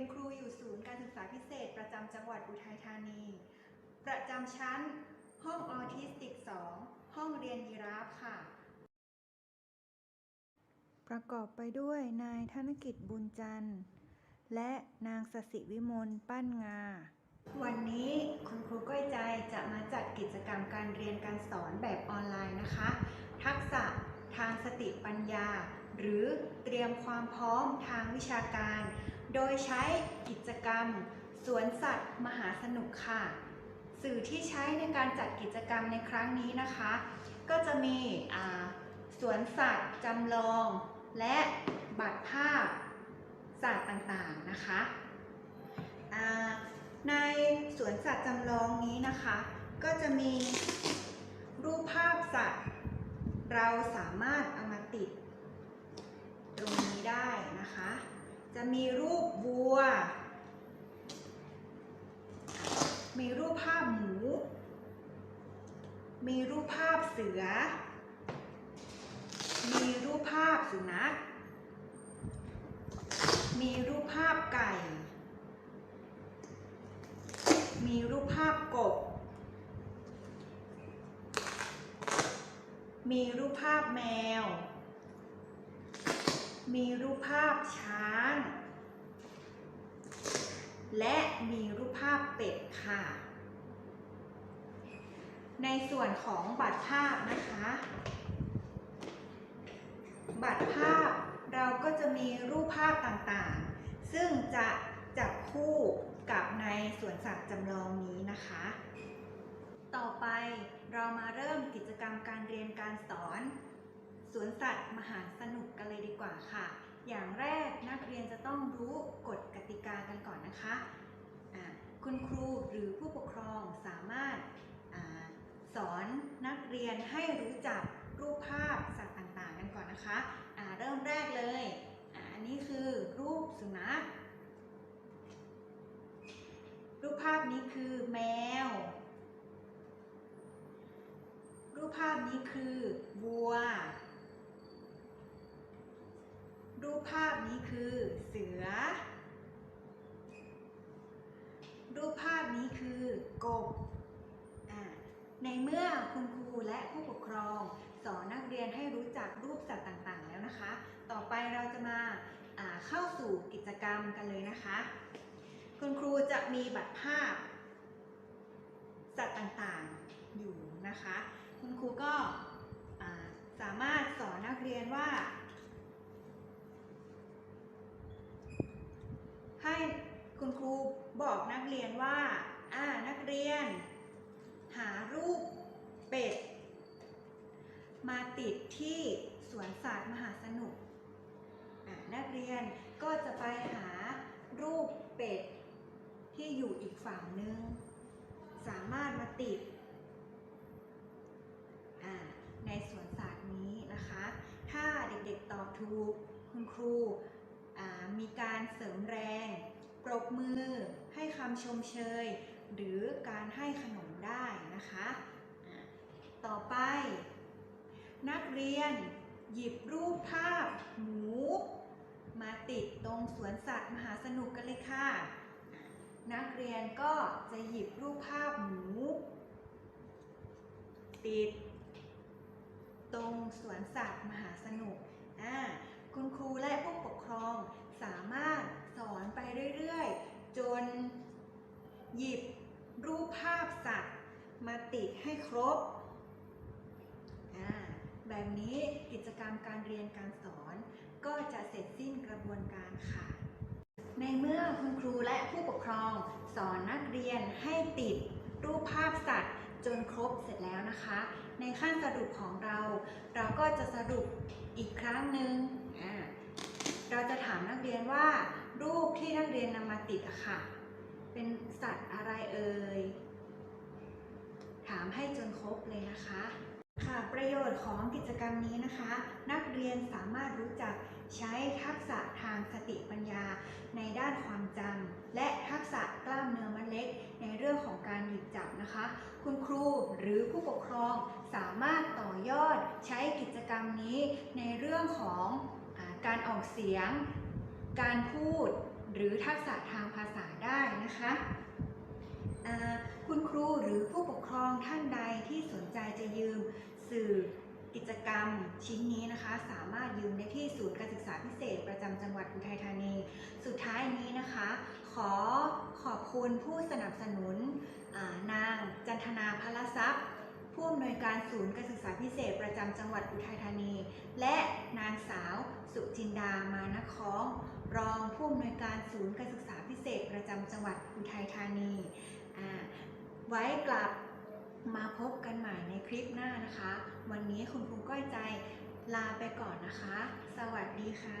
เป็นครูอยู่ศูนย์การศึกษาพิเศษ ประจำจังหวัดอุทัยธานี ประจำชั้น ห้องออทิสติก 2 ห้องเรียนยีราฟค่ะ ประกอบไปด้วยนายธนกิจบุญจันทร์ และนางสสิวิมลปั้นงา วันนี้คุณครูก้อยใจจะมาจัดกิจกรรมการเรียนการสอนแบบออนไลน์นะคะ ทักษะทางสติปัญญา หรือเตรียมความพร้อมทางวิชาการ ยใช้กิจกรรม สวนสัตว์ มหาสนุกค่ะ สื่อที่ใช้ในการจัดกิจกรรมในครั้งนี้นะคะ ก็จะมีสวนสัตว์จำลอง และบัตรภาพสัตว์ต่างๆนะคะในสวนสัตว์จำลองนี้นะคะ ก็จะมีรูปภาพสัตว์ เราสามารถเอามาติด ตรงนี้ได้นะคะ จะมีรูปวัว มีรูปภาพหมู มีรูปภาพเสือ มีรูปภาพสุนัข มีรูปภาพไก่ มีรูปภาพกบ มีรูปภาพแมว มีรูปภาพช้าง และมีรูปภาพเป็ดค่ะ ในส่วนของบัตรภาพนะคะ บัตรภาพเราก็จะมีรูปภาพต่างๆ ซึ่งจะจับคู่กับในสวนสัตว์จำลองนี้นะคะ ต่อไปเรามาเริ่มกิจกรรมการเรียนการสอน สวนสัตว์มหาสนุกกันเลยดีกว่าค่ะ อย่างแรกนักเรียนจะต้องรู้กฎกติกากันก่อนนะคะอ่าคุณครูหรือผู้ปกครองสามารถอสอนนักเรียนให้รู้จักรูปภาพสัตว์ต่างๆ กันก่อนนะคะอ่าเริ่มแรกเลยออันนี้คือรูปสุนัขรูปภาพนี้คือแมว รูปภาพนี้คือวัว รูปภาพนี้คือเสือ รูปภาพนี้คือกบอในเมื่อคุณครูและผู้ปกครอง สอนนักเรียนให้รู้จักรูปสัตว์ต่างๆ แล้วนะคะ ต่อไปเราจะมาอ่าเข้าสู่กิจกรรมกันเลยนะคะ คุณครูจะมีบัตรภาพ สัตว์ต่างๆอยู่นะคะ คุณครูก็อ่าสามารถสอนนักเรียนว่า ให้ คุณครูบอกนักเรียนว่าอ่านักเรียน หารูปเป็ด มาติดที่สวนสัตว์มหาสนุก นักเรียนก็จะไปหารูปเป็ดที่อยู่อีกฝั่งหนึ่งสามารถมาติดในสวนสัตว์นี้นะคะ ถ้าเด็กๆตอบถูกคุณครูมีการเสริมแรง ปรบมือให้คำชมเชย หรือการให้ขนมได้นะคะ ต่อไป นักเรียนหยิบรูปภาพหมู มาติดตรงสวนสัตว์มหาสนุกกันเลยค่ะ นักเรียนก็จะหยิบรูปภาพหมู ติด ตรงสวนสัตว์มหาสนุกอ่าคุณครูและผู้ปกครอง สามารถสอนไปเรื่อยๆ จนหยิบรูปภาพสัตว์มาติดให้ครบ แบบนี้กิจกรรมการเรียนการสอนก็จะเสร็จสิ้นกระบวนการค่ะ ในเมื่อคุณครูและผู้ปกครองสอนนักเรียนให้ติดรูปภาพสัตว์จนครบเสร็จแล้วนะคะ ในขั้นสรุปของเรา เราก็จะสรุปอีกครั้งหนึ่งาเราจะถามนักเรียนว่า รูปที่นักเรียนนำมาติดอะค่ะ เป็นสัตว์อะไรเอ่ย ถามให้จนครบเลยนะคะ ค่ะ ประโยชน์ของกิจกรรมนี้นะคะ นักเรียนสามารถรู้จักใช้ทักษะทางสติปัญญาในด้านความจำและทักษะกล้ามเนื้อมัดเล็ก ในเรื่องของการหยิบจับนะคะ คุณครูหรือผู้ปกครองสามารถต่อยอดใช้กิจกรรมนี้ในเรื่องของอการออกเสียง การพูดหรือทักษะทางภาษาได้นะคะคุณครูหรือผู้ปกครองท่านใดที่สนใจจะยืมสื่อกิจกรรมชิ้นนี้นะคะ สามารถยืมได้ที่ศูนย์การศึกษาพิเศษประจำจังหวัดอุทัยธานี สุดท้ายนี้นะคะ ขอขอบคุณผู้สนับสนุนนางจันทนาพลทรัพย์ ผู้อำนวยการศูนย์การศึกษาพิเศษประจำจังหวัดอุทัยธานี และ สุจินดา มานคล้อง รองผู้อำนวยการศูนย์การศึกษาพิเศษประจำจังหวัดอุทัยธานีไว้กลับมาพบกันใหม่ในคลิปหน้านะคะ วันนี้คุณครูก้อยใจลาไปก่อนนะคะ สวัสดีค่ะ